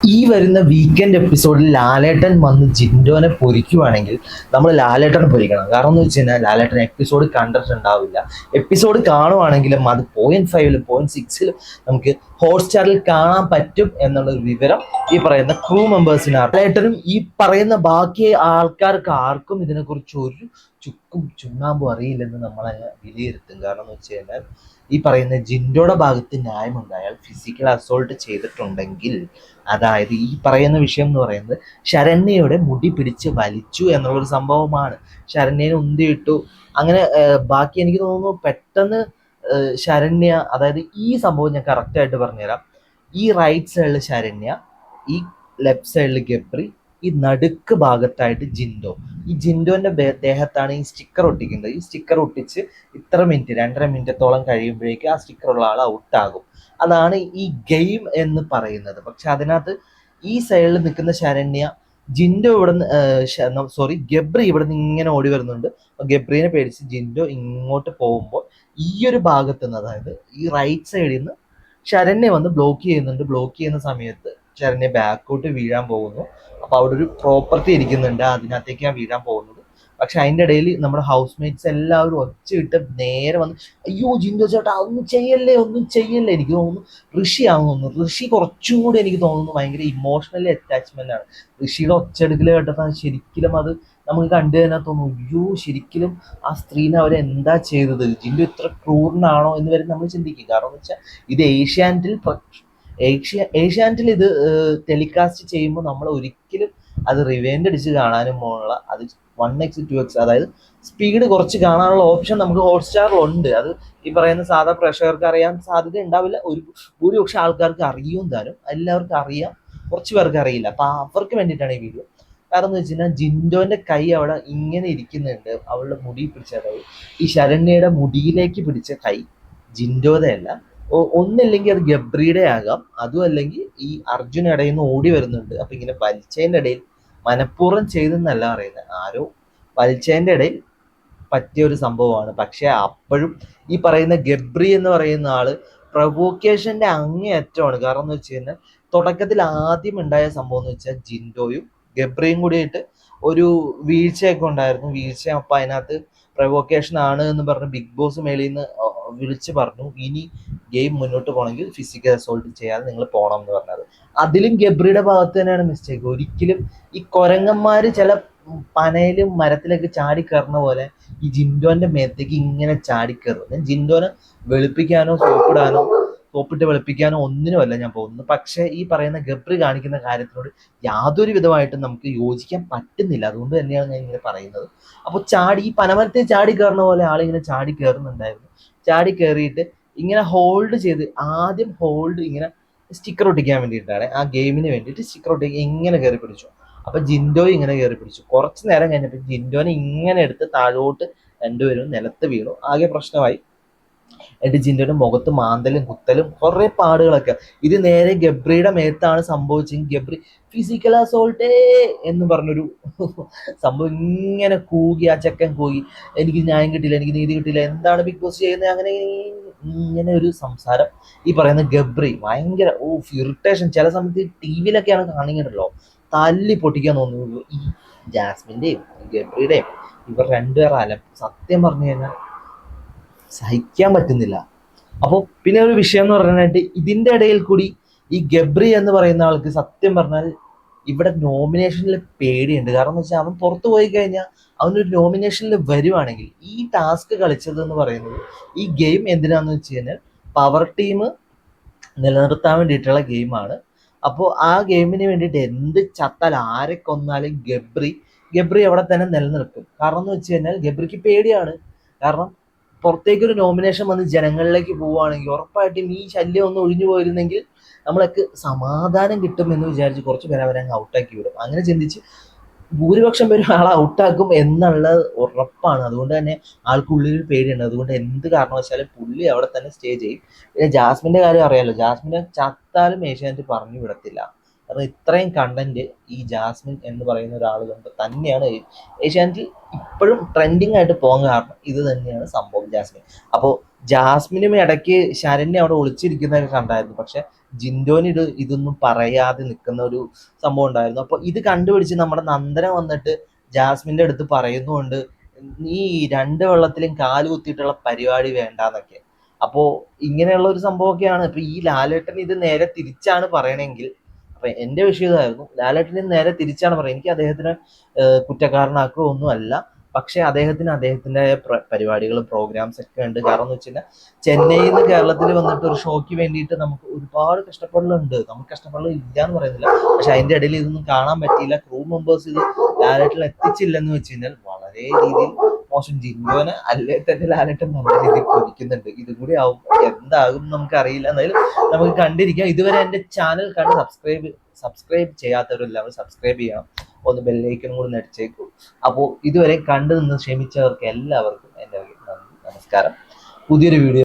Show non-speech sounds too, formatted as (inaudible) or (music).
ഈ വരുന്ന വീക്കെൻഡ് എപ്പിസോഡിൽ ലാലേട്ടൻ വന്ന് ജിൻഡോനെ പൊരിക്കുവാണെങ്കിൽ നമ്മൾ ലാലേട്ടനെ പൊരിക്കണം. കാരണം എന്ന് വെച്ച് കഴിഞ്ഞാൽ ലാലേട്ടൻ എപ്പിസോഡ് കണ്ടിട്ടുണ്ടാവില്ല എപ്പിസോഡ് കാണുവാണെങ്കിലും അത് പോയിന്റ് ഫൈവിലും പോയിന്റ് സിക്സിലും നമുക്ക് ഹോട്ട്സ്റ്റാറിൽ കാണാൻ പറ്റും എന്നുള്ള വിവരം ഈ പറയുന്ന ക്രൂ മെമ്പേഴ്സിനാണ് ലാലേട്ടനും ഈ പറയുന്ന ബാക്കി ആൾക്കാർക്ക് ആർക്കും ഇതിനെക്കുറിച്ച് ഒരു ചുക്കും ചുണ്ണാമ്പും അറിയില്ലെന്ന് നമ്മളെ വിലയിരുത്തും. കാരണം എന്ന് വെച്ച് കഴിഞ്ഞാൽ ഈ പറയുന്ന ജിൻഡോയുടെ ഭാഗത്ത് ന്യായമുണ്ട്. ഫിസിക്കൽ അസോൾട്ട് ചെയ്തിട്ടുണ്ടെങ്കിൽ അതായത് ഈ പറയുന്ന വിഷയം എന്ന് പറയുന്നത് ശരണ്യയുടെ മുടി പിടിച്ച് വലിച്ചു എന്നുള്ളൊരു സംഭവമാണ്. ശരണ്യനെ ഉന്തിയിട്ടു അങ്ങനെ ബാക്കി എനിക്ക് തോന്നുന്നു പെട്ടെന്ന് ശരണ്യ അതായത് ഈ സംഭവം ഞാൻ കറക്റ്റായിട്ട് പറഞ്ഞുതരാം. ഈ റൈറ്റ് സൈഡിൽ ശരണ്യ ഈ ലെഫ്റ്റ് സൈഡിൽ ഗബ്രി ഈ നടുക്ക് ഭാഗത്തായിട്ട് ജിൻഡോ. ഈ ജിൻഡോന്റെ ദേഹത്താണ് ഈ സ്റ്റിക്കർ ഒട്ടിക്കുന്നത്. ഈ സ്റ്റിക്കർ ഒട്ടിച്ച് ഇത്ര മിനിറ്റ് രണ്ടര മിനിറ്റത്തോളം കഴിയുമ്പോഴേക്ക് ആ സ്റ്റിക്കർ ഉള്ള ആൾ ഔട്ടാകും അതാണ് ഈ ഗെയിം എന്ന് പറയുന്നത്. പക്ഷെ അതിനകത്ത് ഈ സൈഡിൽ നിൽക്കുന്ന ശരണ്യ ജിൻഡോ ഇവിടെ നിന്ന് സോറി ഗബ്രി ഇവിടെ നിന്ന് ഇങ്ങനെ ഓടി വരുന്നുണ്ട്. ഗബ്രീനെ പേടിച്ച് ജിൻഡോ ഇങ്ങോട്ട് പോകുമ്പോൾ ഈ ഒരു ഭാഗത്ത് നിന്ന് അതായത് ഈ റൈറ്റ് സൈഡിൽ നിന്ന് ശരണ്യ വന്ന് ബ്ലോക്ക് ചെയ്യുന്നുണ്ട്. ബ്ലോക്ക് ചെയ്യുന്ന സമയത്ത് ശരണ്യ ബാക്കോട്ട് വീഴാൻ പോകുന്നു. അപ്പൊ അവിടെ ഒരു പ്രോപ്പർട്ടി ഇരിക്കുന്നുണ്ട്. അതിനകത്തേക്കാണ് വീഴാൻ പോകുന്നത്. പക്ഷെ അതിന്റെ ഇടയിൽ നമ്മുടെ ഹൗസ് മേറ്റ്സ് എല്ലാവരും ഒച്ചയിട്ട് നേരെ വന്ന് അയ്യോ ജിൻഡോ ചേട്ടാ ഒന്നും ചെയ്യല്ലേ ഒന്നും ചെയ്യല്ലേ? എനിക്ക് തോന്നുന്നു ഋഷി ആവുന്നു ഋഷി കുറച്ചും കൂടി എനിക്ക് തോന്നുന്നു ഭയങ്കര ഇമോഷണലി അറ്റാച്ച്മെന്റ് ആണ്. ഋഷിയുടെ ഒച്ചെടുക്കൽ കേട്ടപ്പോൾ ശരിക്കും അത് നമുക്ക് കണ്ടു തന്നെ തോന്നും അയ്യോ ശരിക്കും ആ സ്ത്രീനെ അവരെന്താ ചെയ്തത്? ജിൻഡു ഇത്ര ക്രൂരനാണോ? എന്ന് വരെ നമ്മൾ ചിന്തിക്കും. കാരണം എന്ന് വെച്ചാൽ ഇത് ഏഷ്യാനെറ്റിൽ ഏഷ്യ ഏഷ്യാനെറ്റിൽ ഇത് ടെലികാസ്റ്റ് ചെയ്യുമ്പോൾ നമ്മൾ ഒരിക്കലും അത് റിവൈൻഡ് അടിച്ച് കാണാനും പോലുള്ള അത് വൺ എക്സ് ടു എക്സ് അതായത് സ്പീഡ് കുറച്ച് കാണാനുള്ള ഓപ്ഷൻ നമുക്ക് ഹോട്ട്സ്റ്റാറിലുണ്ട് അത് ഈ പറയുന്ന സാധാ പ്രേക്ഷകർക്ക് അറിയാൻ സാധ്യത ഉണ്ടാവില്ല. ഒരു ഭൂരിപക്ഷം ആൾക്കാർക്ക് അറിയും താനും എല്ലാവർക്കും അറിയാം. കുറച്ച് പേർക്ക് അറിയില്ല. അപ്പൊ അവർക്ക് വേണ്ടിയിട്ടാണ് ഈ വീഡിയോ കാരണം എന്ന് വെച്ച് കഴിഞ്ഞാൽ ജിൻഡോന്റെ കൈ അവിടെ ഇങ്ങനെ ഇരിക്കുന്നുണ്ട്. അവളുടെ മുടി പിടിച്ച ഈ ശരണ്യയുടെ മുടിയിലേക്ക് പിടിച്ച കൈ ജിൻഡോതയല്ല ഒന്നില്ലെങ്കിൽ അത് ഗബ്രിയുടെ ആകാം. അതും അല്ലെങ്കിൽ ഈ അർജുൻ ഇടയിൽ നിന്ന് ഓടി വരുന്നുണ്ട്. അപ്പൊ ഇങ്ങനെ വലിച്ചതിന്റെ ഇടയിൽ മനഃപൂർവം ചെയ്തെന്നല്ല പറയുന്നത്. ആരോ വലിച്ചതിന്റെ ഇടയിൽ പറ്റിയ ഒരു സംഭവമാണ്. പക്ഷെ അപ്പോഴും ഈ പറയുന്ന ഗബ്രി എന്ന് പറയുന്ന ആൾ പ്രൊവോക്കേഷന്റെ അങ്ങേയറ്റമാണ്. കാരണം എന്ന് വെച്ച് കഴിഞ്ഞാൽ തുടക്കത്തിൽ ആദ്യം ഉണ്ടായ സംഭവം എന്ന് വെച്ചാൽ ജിൻഡോയും ഗബ്രിയും കൂടിയിട്ട് ഒരു വീഴ്ചയൊക്കെ ഉണ്ടായിരുന്നു. വീഴ്ച അപ്പൊ അതിനകത്ത് പ്രൊവോക്കേഷൻ ആണ് എന്ന് പറഞ്ഞ് ബിഗ് ബോസ് മേളിൽ നിന്ന് വിളിച്ച് പറഞ്ഞു ഇനി ഗെയിം മുന്നോട്ട് പോകണമെങ്കിൽ ഫിസിക്കൽ അസോൾട്ട് ചെയ്യാതെ നിങ്ങൾ പോകണം എന്ന് പറഞ്ഞത്. അതിലും ഗബ്രിയുടെ ഭാഗത്ത് തന്നെയാണ് മിസ്റ്റേക്ക് ഒരിക്കലും ഈ കൊരങ്ങന്മാർ ചില പനയിലും മരത്തിലൊക്കെ ചാടി കയറുന്ന പോലെ ഈ ജിൻഡോന്റെ മേത്തേക്ക് ഇങ്ങനെ ചാടി കയറും. ഞാൻ ജിൻഡോനെ വെളുപ്പിക്കാനോ സോപ്പിടാനോ സോപ്പിട്ട് വെളുപ്പിക്കാനോ ഒന്നിനുമല്ല ഞാൻ പോകുന്നത്. പക്ഷേ ഈ പറയുന്ന ഗബ്രി കാണിക്കുന്ന കാര്യത്തിനോട് യാതൊരു വിധമായിട്ടും നമുക്ക് യോജിക്കാൻ പറ്റുന്നില്ല. അതുകൊണ്ട് തന്നെയാണ് ഞാൻ ഇങ്ങനെ പറയുന്നത്. അപ്പോൾ ചാടി ഈ പനമരത്തെ ചാടി കയറുന്ന പോലെ ആളിങ്ങനെ ചാടി കയറുന്നുണ്ടായിരുന്നു. ചാടി കയറിയിട്ട് ഇങ്ങനെ ഹോൾഡ് ചെയ്ത് ആദ്യം ഹോൾഡ് ഇങ്ങനെ സ്റ്റിക്കർ ഒട്ടിക്കാൻ വേണ്ടിയിട്ടാണ്. ആ ഗെയിമിന് വേണ്ടിയിട്ട് സ്റ്റിക്കർ ഒട്ടിക്കാൻ ഇങ്ങനെ കയറി പിടിച്ചു. അപ്പൊ ജിൻഡോ ഇങ്ങനെ കയറി പിടിച്ചു. കുറച്ച് നേരം കഴിഞ്ഞപ്പോൾ ജിൻഡോനെ ഇങ്ങനെ എടുത്ത് താഴോട്ട് രണ്ടുപേരും നിലത്ത് വീണു. ആകെ പ്രശ്നമായി. എന്നിട്ട് ജിൻഡോയുടെ മുഖത്ത് മാന്തലും കുത്തലും കുറെ പാടുകളൊക്കെ. ഇത് നേരെ ഗബ്രിയുടെ മേത്താണ് സംഭവിച്ചെങ്കിൽ ഗബ്രി ഫിസിക്കൽ അസോൾട്ടേ എന്ന് പറഞ്ഞൊരു (laughs) സംഭവം ഇങ്ങനെ കൂകി ആ ചെക്കൻ കൂകി എനിക്ക് ന്യായം കിട്ടില്ല എനിക്ക് നീതി കിട്ടില്ല എന്താണ് ബിഗ് ബോസ് ചെയ്യുന്നത്? അങ്ങനെ ഇങ്ങനെ ഒരു സംസാരം. ഈ പറയുന്ന ഗബ്രി ഭയങ്കര ഓ ഇറിറ്റേഷൻ ചില സമയത്ത് ടി വിയിലൊക്കെയാണ് കാണിക്കണ്ടല്ലോ തല്ലി പൊട്ടിക്കാൻ തോന്നുന്നു ഈ ജാസ്മിന്റെയും ഗബ്രിയുടെയും. ഇവർ രണ്ടുപേർ അല സത്യം പറഞ്ഞു കഴിഞ്ഞാൽ സഹിക്കാൻ പറ്റുന്നില്ല. അപ്പോൾ പിന്നെ ഒരു വിഷയം എന്ന് പറഞ്ഞിട്ട് ഇതിന്റെ ഇടയിൽ കൂടി ഈ ഗബ്രി എന്ന് പറയുന്ന ആൾക്ക് സത്യം പറഞ്ഞാൽ ഇവിടെ നോമിനേഷനിൽ പേടിയുണ്ട്. കാരണം എന്ന് വെച്ചാൽ അവൻ പുറത്തു പോയി കഴിഞ്ഞാൽ അവനൊരു നോമിനേഷനിൽ വരുവാണെങ്കിൽ ഈ ടാസ്ക് കളിച്ചത് എന്ന് പറയുന്നത് ഈ ഗെയിം എന്തിനാന്ന് വെച്ച് കഴിഞ്ഞാൽ പവർ ടീം നിലനിർത്താൻ വേണ്ടിയിട്ടുള്ള ഗെയിമാണ് അപ്പോൾ ആ ഗെയിമിന് വേണ്ടിയിട്ട് എന്ത് ചത്താൽ ആരെ കൊന്നാലും ഗബ്രി ഗബ്രി അവിടെ തന്നെ നിലനിൽക്കും. കാരണം എന്ന് വെച്ച് കഴിഞ്ഞാൽ ഗബ്രിക്ക് പേടിയാണ്. കാരണം പുറത്തേക്ക് ഒരു നോമിനേഷൻ വന്ന് ജനങ്ങളിലേക്ക് പോവുകയാണെങ്കിൽ ഉറപ്പായിട്ടും ഈ ശല്യം ഒന്ന് ഒഴിഞ്ഞു പോയിരുന്നെങ്കിൽ നമ്മളൊക്കെ സമാധാനം കിട്ടും എന്ന് വിചാരിച്ച് കുറച്ച് പേരെ അവരെ അങ്ങ് ഔട്ടാക്കി വിടും. അങ്ങനെ ചിന്തിച്ച് ഭൂരിപക്ഷം പേരും ആളെ ഔട്ടാക്കും എന്നുള്ളത് ഉറപ്പാണ്. അതുകൊണ്ട് തന്നെ ആൾക്കുള്ളിൽ ഒരു പേടിയുണ്ട്. അതുകൊണ്ട് എന്ത് കാരണവശാലും പുള്ളി അവിടെ തന്നെ സ്റ്റേ ചെയ്യും. പിന്നെ ജാസ്മിന്റെ കാര്യം അറിയാലോ. ജാസ്മിനെ ചത്താലും ഏഷ്യാനെറ്റ് പറഞ്ഞു വിടത്തില്ല. കാരണം ഇത്രയും കണ്ടന്റ് ഈ ജാസ്മിൻ എന്ന് പറയുന്ന ഒരാൾ തന്നെയാണ് ഏഷ്യാനെറ്റിൽ ഇപ്പോഴും ട്രെൻഡിങ് ആയിട്ട് പോകാൻ കാരണം ഇത് തന്നെയാണ് സംഭവം ജാസ്മിൻ. അപ്പോൾ ജാസ്മിനും ഇടയ്ക്ക് ശരണ്യ അവിടെ ഒളിച്ചിരിക്കുന്നതൊക്കെ കണ്ടായിരുന്നു. പക്ഷെ ജിൻഡോന് ഇത് ഇതൊന്നും പറയാതെ നിൽക്കുന്ന ഒരു സംഭവം ഉണ്ടായിരുന്നു. അപ്പോൾ ഇത് കണ്ടുപിടിച്ച് നമ്മുടെ നന്ദന വന്നിട്ട് ജാസ്മിന്റെ അടുത്ത് പറയുന്നുണ്ട് നീ രണ്ട് വെള്ളത്തിലും കാൽ കുത്തിയിട്ടുള്ള പരിപാടി വേണ്ടാന്നൊക്കെ. അപ്പോൾ ഇങ്ങനെയുള്ള ഒരു സംഭവമൊക്കെയാണ്. ഇപ്പം ഈ ലാലേട്ടൻ ഇത് നേരെ തിരിച്ചാണ് പറയണമെങ്കിൽ അപ്പൊ എന്റെ വിഷയം ഇതായിരുന്നു ലാലേട്ടൻ നേരെ തിരിച്ചാണ് പറയുന്നത്. എനിക്ക് അദ്ദേഹത്തിന് കുറ്റക്കാരനാക്കുക ഒന്നുമല്ല. പക്ഷെ അദ്ദേഹത്തിന് അദ്ദേഹത്തിന്റെ പരിപാടികളും പ്രോഗ്രാംസ് ഒക്കെ ഉണ്ട്. കാരണം എന്ന് വെച്ചാൽ ചെന്നൈയിൽ നിന്ന് കേരളത്തിൽ വന്നിട്ട് ഒരു ഷോയ്ക്ക് വേണ്ടിയിട്ട് നമുക്ക് ഒരുപാട് കഷ്ടപ്പെടലുണ്ട് നമുക്ക് കഷ്ടപ്പെടൽ ഇല്ല എന്ന് പറയുന്നില്ല. പക്ഷെ അതിന്റെ ഇടയിൽ ഇതൊന്നും കാണാൻ പറ്റിയില്ല. ക്രൂ മെമ്പേഴ്സ് ഇത് ലാലേട്ടിൽ എത്തിച്ചില്ലെന്ന് വെച്ച് കഴിഞ്ഞാൽ വളരെ രീതിയിൽ മോശം ജിൻഡോനെ അല്ലേ തന്നെ ലാലേട്ടൻ നല്ല രീതിയിൽ പൊരിക്കുന്നുണ്ട്. ഇതും കൂടി ആവും. എന്താകും നമുക്ക് അറിയില്ല എന്നാലും നമുക്ക് കണ്ടിരിക്കാം. ഇതുവരെ എന്റെ ചാനൽ കണ്ട് സബ്സ്ക്രൈബ് സബ്സ്ക്രൈബ് ചെയ്യാത്തവരെല്ലാവരും സബ്സ്ക്രൈബ് ചെയ്യണം. ഒന്ന് ബെല്ലൈക്കനും കൂടി നടിച്ചേക്കും അപ്പോൾ ഇതുവരെ കണ്ടു നിന്ന് ക്ഷമിച്ചവർക്ക് എല്ലാവർക്കും എന്റെ നമസ്കാരം. പുതിയൊരു വീഡിയോ